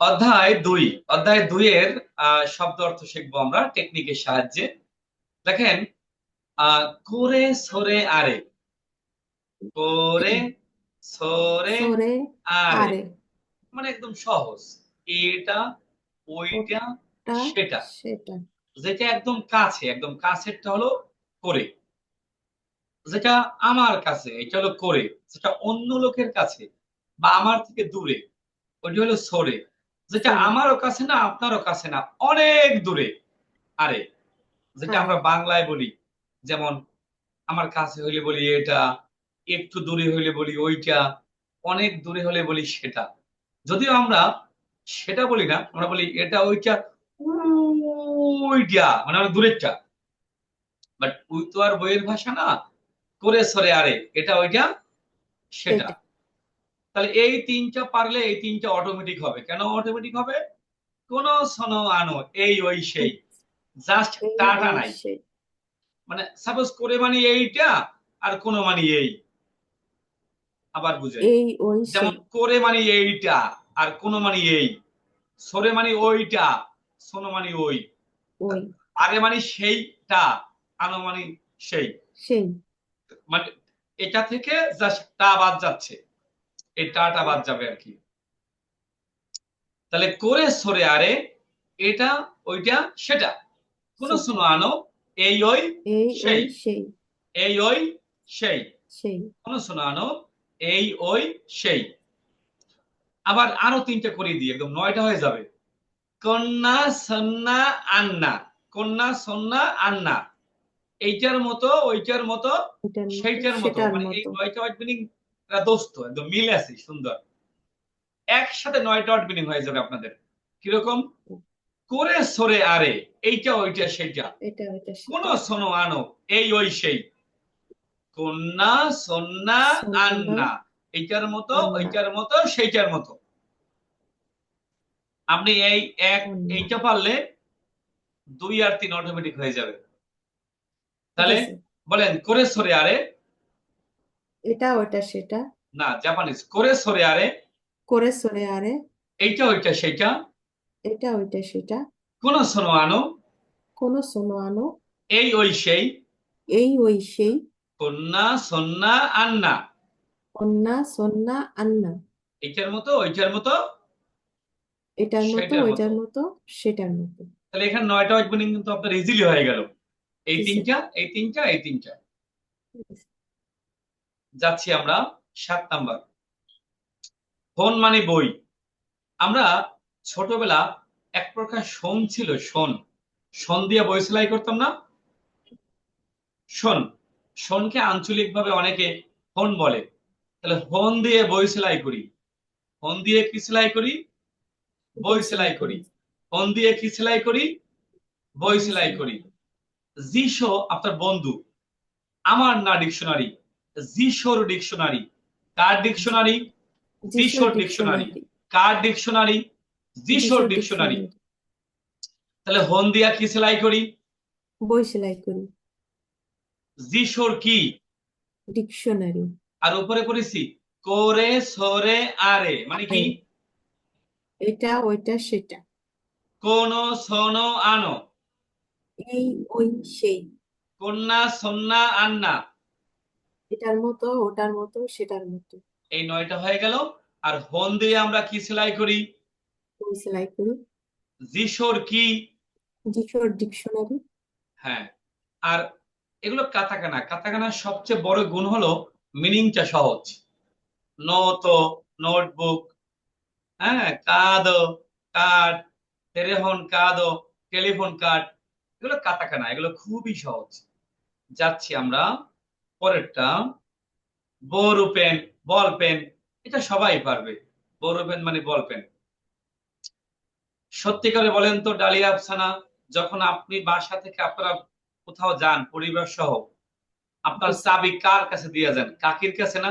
অধ্যায় দুই। অধ্যায় দুইয়ের আহ, শব্দ অর্থ শিখব আমরা টেকনিকের সাহায্যে। দেখেন আহ, করে সরে আরে। করে সরে আরে। মানে একদম সহজ। এটা ওইটা সেটা। সেটা। যেটা একদম কাছে একদম কাছেরটা হলো করে। যেটা আমার কাছে এটা হলো করে। যেটা অন্য লোকের কাছে বা আমার থেকে দূরে ওইটা হলো সরে। যেটা আমারও কাছে না আপনারও কাছে না অনেক দূরে। আরে যেটা। আমরা বাংলায় বলি যেমন আমার কাছে হইলে বলি এটা একটু দূরে হইলে বলি ওইটা অনেক দূরে হলে বলি সেটা। যদিও আমরা সেটা বলি না আমরা বলি এটা ওইটা ওইটা মানে আমরা দূরেরটা। বাট ওই তো আর বইয়ের ভাষা না করে সরে আরে এটা ওইটা সেটা। তাহলে এই তিনটা পারলে এই তিনটা অটোমেটিক হবে। কেন অটোমেটিক হবে? কোন সনো আনো এই ওই সেই। জাস্ট টাটা নাই। মানে সাপোজ করে মানে এইটা আর কোন মানে এই। আবার ওই যেমন করে মানে এইটা আর কোন মানে এই। সরে মানে ওইটা সোনো মানে ওই। ওই। আরে মানে সেইটা আনো মানে সেই। সেই। মানে এটা থেকে জাস্ট টা বাদ যাচ্ছে। এই টাটা বাদ যাবে আর কি। তাহলে করে সরে আরে এটা ওইটা সেটা। কোন শুনো আনো এই ওই সেই। এই ওই সেই। কোন শুনো আনো এই ওই সেই। আবার আরও তিনটা করে দিই একদম নয়টা হয়ে যাবে। কন্যা সন্না আন্না। কন্যা সন্না আন্না। এইটার মতো ওইটার মতো সেইটার মতো। মানে এই নয়টা ওয়ার্ড মিনিং দোস্ত একদম মিলে আছে সুন্দর। একসাথে নয়টা ওয়ার্ড মিনিং হয়ে যাবে আপনাদের। কীরকম? করে সরে আরে এইটা ওইটা সেইটা। কোন। শোনো আনো এই ওই সেই। কন্যা সন্না, আন্না। এইটার মতো ওইটার মতো সেইটার মতো। আপনি এই এক এইটা পারলে দুই আর তিন অটোমেটিক হয়ে যাবে। তাহলে বলেন করে সরে আরে এটা ওইটা সেটা। না জাপানিজ করে সরে আরে। করে সরে আরে। এইটা ওইটা সেটা। এটা ওইটা সেটা। কোন শোনো আনো। কোন সোনো আনো। এই ওই সেই। এই ওই সেই। কন্যা সন্না আন্না। কন্যা সন্না আন্না। এইটার মতো ওইটার মতো? এটার মতো সেটার ওইটার মতো। সেটার মতো। তাহলে এখানে নয়টা ওয়ার্ড কিন্তু আপনার ইজিলি হয়ে গেল। এই তিনটা এই তিনটা এই তিনটা। যাচ্ছি আমরা সাত নাম্বার। ফোন মানে বই। আমরা ছোটবেলা এক প্রকার শোন ছিল, শোন। শোন দিয়ে বই সেলাই করতাম না। শোন। শোনকে আঞ্চলিক ভাবে অনেকে ফোন বলে। তাহলে ফোন দিয়ে বই সেলাই করি। ফোন দিয়ে কি সেলাই করি? বই সেলাই করি। ফোন দিয়ে কি সেলাই করি? বই সেলাই করি। জিশো আপনার বন্ধু। আমার না ডিকশনারি। জিশোর ডিকশনারি কার ডিকশনারি যিশোর ডিকশনারি কার ডিকশনারি জিশোর ডিকশনারি তাহলে হন দিয়া কি সেলাই করি? বই সেলাই করি। জিশোর কি? ডিকশনারি আর উপরে করেছি? করে সরে আরে। মানে কি? আরে। এটা ওইটা সেটা। কোন সোনো আনো। এই ওই সেই। কন্যা সন্না আন্না। এটার মতো ওটার মতো সেটার মতো। এই নয়টা হয়ে গেল। আর হন দিয়ে আমরা কি সেলাই করি? সেলাই করি। জিশোর কি? যিশোর ডিকশনারি। হ্যাঁ। আর এগুলো কাতাকানা। কাতাকানার সবচেয়ে বড় গুণ হলো মিনিংটা সহজ। নোতো নোটবুক হ্যাঁ কাদো কার্ড টেলিফোন কাদো টেলিফোন কার্ড। এগুলো কাতাকানা এগুলো খুবই সহজ। যাচ্ছি আমরা পরেরটা বড় পেন বল পেন এটা সবাই পারবে। পেন মানে বল পেন সত্যি করে বলেন তো ডালিয়া আফসানা যখন আপনি বাসা থেকে আপনারা কোথাও যান পরিবার সহ আপনার চাবি কার কাছে দিয়ে যান? কাকির কাছে না?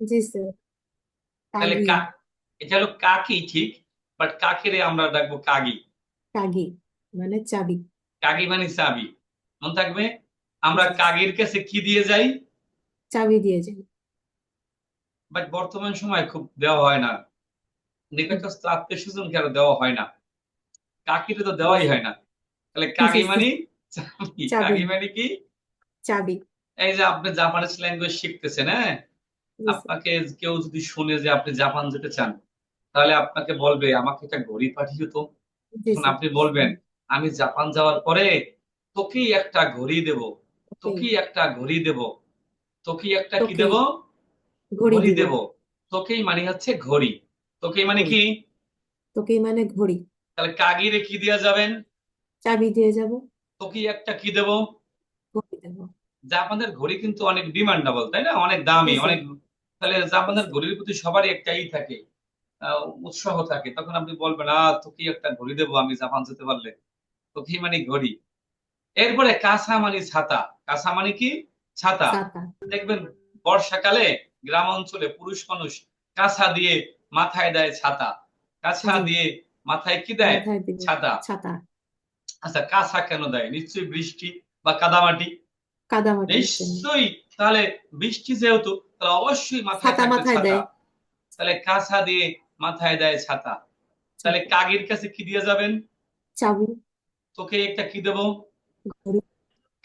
জি স্যার তাহলে এটা হলো কাকি ঠিক? বাট কাকিরে আমরা ডাকবো কাগি। কাগি মানে চাবি। কাগি মানে চাবি। মনে থাকবে? আমরা। কাগির কাছে কি দিয়ে যাই? চাবি দিয়ে যাই। বাট বর্তমান সময় খুব দেওয়া হয় না। নিকটস্থ আত্মীয় স্বজনকে আর দেওয়া হয় না। কাকিটা তো দেওয়াই হয় না। তাহলে কাকি। মানে চাবি। কাকি মানে কি? চাবি। এই যে আপনি জাপানিজ ল্যাঙ্গুয়েজ শিখতেছেন হ্যাঁ? আপনাকে কেউ যদি শুনে যে আপনি জাপান যেতে চান তাহলে আপনাকে বলবে আমাকে একটা ঘড়ি পাঠিয়ে তো। আপনি বলবেন আমি জাপান যাওয়ার পরে তোকেই একটা ঘড়ি দেব। তোকেই একটা ঘড়ি দেব। তোকে একটা কি দেব? ঘড়ি দেব। তোকেই মানে হচ্ছে ঘড়ি। তোকেই মানে কি? তোকেই মানে ঘড়ি। তাহলে কাগিরে কি দেওয়া যাবেন? চাবি দিয়ে যাব। তোকেই একটা কি দেব? ঘড়ি দেব। জাপানের ঘড়ি কিন্তু অনেক ডিমান্ডেবল তাই না? অনেক দামি অনেক তাহলে জাপানের ঘড়ির প্রতি সবারই একটাই থাকে আহ, উৎসাহ থাকে। তখন আপনি বলবেন আহ তোকেই একটা ঘড়ি দেবো আমি জাপান যেতে পারলে। তোকেই মানে ঘড়ি। এরপরে কাঁসা মানে ছাতা। কাঁসা মানে কি? ছাতা। দেখবেন বর্ষাকালে গ্রাম অঞ্চলে পুরুষ মানুষ কাঁসা দিয়ে মাথায় দেয় ছাতা। কাঁসা দিয়ে মাথায় কি দেয়? ছাতা। আচ্ছা কাঁসা কেন দেয়? নিশ্চয়ই বৃষ্টি বা কাদামাটি। নিশ্চয়ই। তাহলে বৃষ্টি যেহেতু তাহলে অবশ্যই মাথায় ছাতা মাথায় দেয়। তাহলে কাঁসা দিয়ে মাথায় দেয় ছাতা। তাহলে কাগির কাছে কি দিয়ে যাবেন? চাবি। তোকে একটা কি দেবো?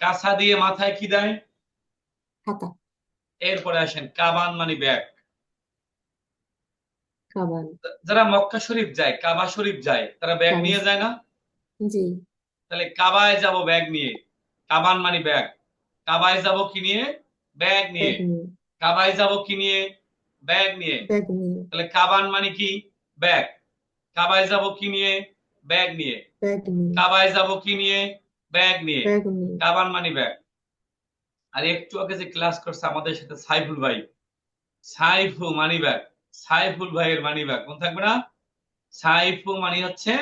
কাঁসা দিয়ে মাথায় কি দেয়? খাতা। এরপরে আসেন কাবান মানে ব্যাগ। কাবান। যারা মক্কা শরীফ যায় কাবা শরীফ যায় তারা ব্যাগ নিয়ে যায় না? জি। তাহলে কাবায় যাব ব্যাগ নিয়ে। কাবান মানে ব্যাগ। কাবায় যাব কি নিয়ে? ব্যাগ নিয়ে। কাবায় যাব কি নিয়ে? ব্যাগ নিয়ে। তাহলে কাবান মানে কি? ব্যাগ। কাবায় যাব কি ব্যাগ নিয়ে। ব্যাগ নিয়ে। কাবায় যাব কি নিয়ে? ব্যাগ নিয়ে কাবান মানি ব্যাগ আর একটু আগে যে ক্লাস করছে আমাদের সাথে সাইফুল ভাই সাইফু মানি ব্যাগ সাইফুল ভাইয়ের মানি ব্যাগ মনে থাকবে না? সাইফু মানি হচ্ছে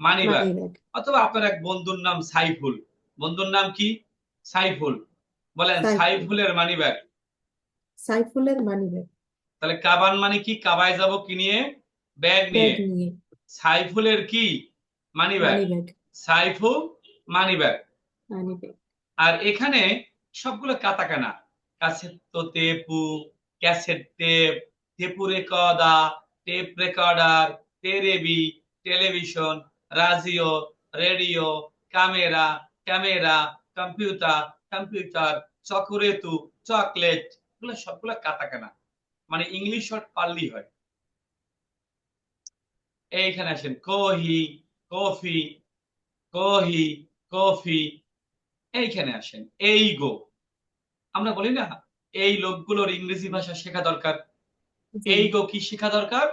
মানি ব্যাগ অথবা আপনার এক বন্ধুর নাম সাইফুল। বন্ধুর নাম কি? সাইফুল। বলেন সাইফুল। সাইফুলের মানি ব্যাগ সাইফুলের মানি ব্যাগ তাহলে কাবান মানে কি? কাবায় যাব কি নিয়ে? ব্যাগ নিয়ে। সাইফুলের কি? Money bag সাইফু money bag. আর এখানে সবগুলো কাতাকানা। কাসেত্তো তেপু ক্যাসেট টেপ টেপু রেকর্ডা টেপ রেকর্ডার টেরেবি television রাজিও radio camera camera computer computer চকোরেতু chocolate এগুলো সবগুলো কাতাকানা। মানে ইংলিশ ওয়ার্ড পারলেই হয়। এইখানে আসেন কোহি কফি কহি কফি এইখানে আসেন এই গো। আমরা বলি না এই লোকগুলোর ইংরেজি ভাষা শেখা দরকার। এই গো কি শেখা দরকার?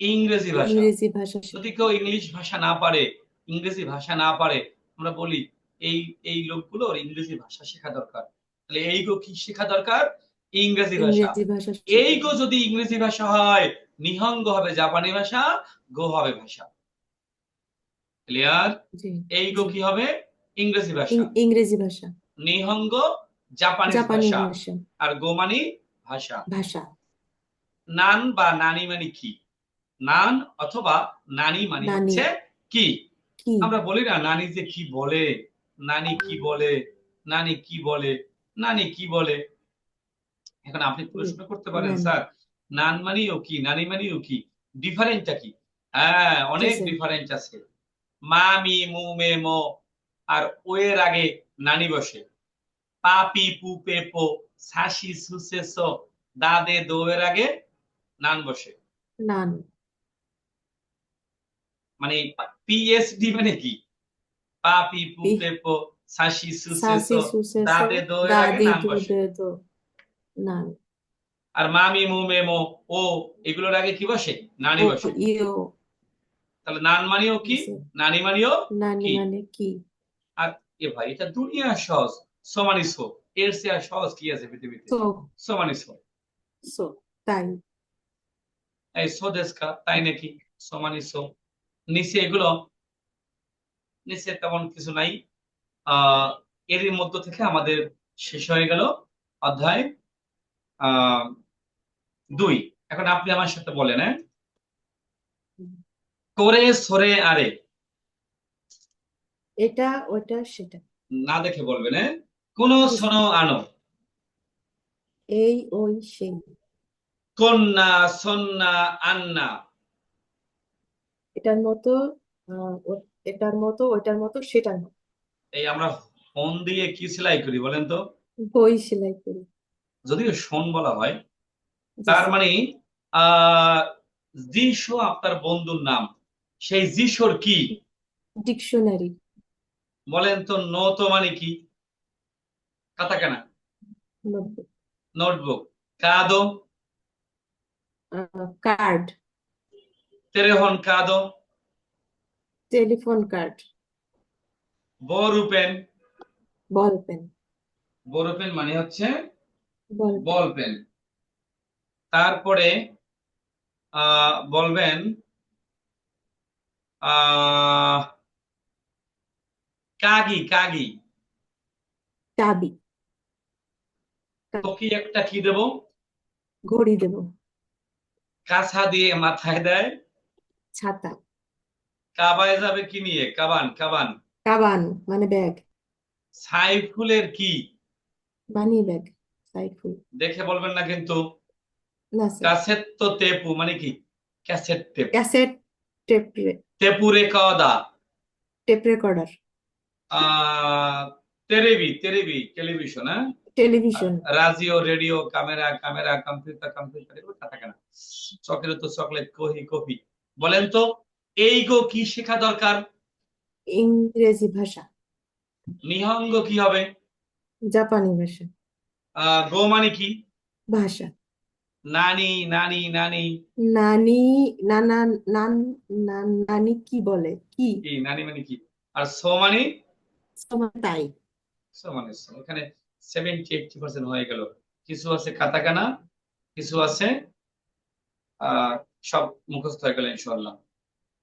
ইংরেজি ভাষা। ইংরেজি ভাষা যদি কেউ ইংলিশ ভাষা না পারে ইংরেজি ভাষা না পারে আমরা বলি এই এই লোকগুলোর ইংরেজি ভাষা শেখা দরকার। তাহলে এই গো কি শেখা দরকার? ইংরেজি ভাষা। এই গো যদি ইংরেজি ভাষা হয় নিহঙ্গ হবে জাপানি ভাষা গো হবে ভাষা। ক্লিয়ার? এই গো কি হবে? ইংরেজি ভাষা। ইংরেজি ভাষা। নিহঙ্গ জাপানি ভাষা। আর গোমানি ভাষা। ভাষা। নান বা নানি মানে কি? নান অথবা নানি মানে হচ্ছে কি? আমরা বলি না নানি যে কি বলে নানি কি বলে নানি কি বলে নানি কি বলে। এখন আপনি প্রশ্ন করতে পারেন স্যার নান মানিও কি নানি মানিও কি? ডিফারেন্টটা কি? হ্যাঁ অনেক। ডিফারেন্ট আছে। মামি মু মে মো আর ও এর আগে নানি বসে। পাপি পু পে পো সাসি সুসে সো দাদে দো এর আগে নান বসে। নান। মানে পিএসডি মানে কি? পাপি পু পে পো সাসি সুসে সাসি সো সুসেসো দাদে দো এর আগে নান বসে। নান। আর মামি মু মে মো ও এগুলোর আগে কি বসে? নানি বসে। তাহলে নান মানিও কি? নানি মানিও নানি? মানে কি? আর এ ভাই এটা দুনিয়া সহজ। সমানি সো এর চেয়ে আর সহজ কি আছে পৃথিবীতে? সো সমানি সো সো তাই। এই সো দেশকা তাই নাকি? সো নিচে এগুলো নিচে তেমন কিছু নাই। আহ এরই মধ্য থেকে আমাদের শেষ হয়ে গেল অধ্যায় আহ দুই। এখন আপনি আমার সাথে বলেন হ্যাঁ? করে সরে আরে। এটা ওটা সেটা। না দেখে বলবেন হ্যাঁ কোন শোনো আনো। এই ওই সেই। কন্যা সন্না আন্না। এটার মতো এটার মতো ওইটার মতো সেটার মতো। এই আমরা ফোন দিয়ে কি সেলাই করি বলেন তো? বই সেলাই করি। যদিও শোন বলা হয় তার মানে আহ যিশু আপনার বন্ধুর নাম। সেই যিশোর কি? ডিকশনারি। বলেন তো নো তো মানে কি? কাতাকানা নোটবুক নোটবুক কাদো। কার্ড তেরেহন কাদো। টেলিফোন কার্ড বরুপেন বল পেন বরুপেন মানে হচ্ছে বল বল পেন তারপরে আহ বলবেন আহ কাগি কাগি। চাবি তোকে একটা কি দেব? ঘড়ি দেব। কাছা দিয়ে মাথায় দেয়। ছাতা। কাবায় যাবে কি নিয়ে? কাবান কাবান। কাবান মানে ব্যাগ। সাইফুলের কি? Money bag Saiful. দেখে বলবেন না কিন্তু। না স্যার। কাসেত্তো তেপু মানে কি? Cassette tape. Cassette tape. তেপু রেকর্ডা টেপ রেকর্ডার। তেরেবি তেরেবি টেলিভিশন হ্যাঁ? Television. রাজিও radio camera camera computer computer এগুলো থাকে না। চকলেট তো চকলেট কফি কফি। বলেন তো এই গো কি শেখা দরকার? ইংরেজি ভাষা। নিহঙ্গ কি হবে? জাপানি ভাষা। গো মানে কি? ভাষা। নানি নানি। নানি নানি নানা নান নান- কি বলে? কি? কি নানি মানে কি? আর সো মানে? সমান তাই। সমান মানে। এখানে সেভেন্টি এইটি পার্সেন্ট হয়ে গেল। কিছু আছে কাতাকানা, কিছু আছে সব মুখস্থ হয়ে গেল ইনশাল্লাহ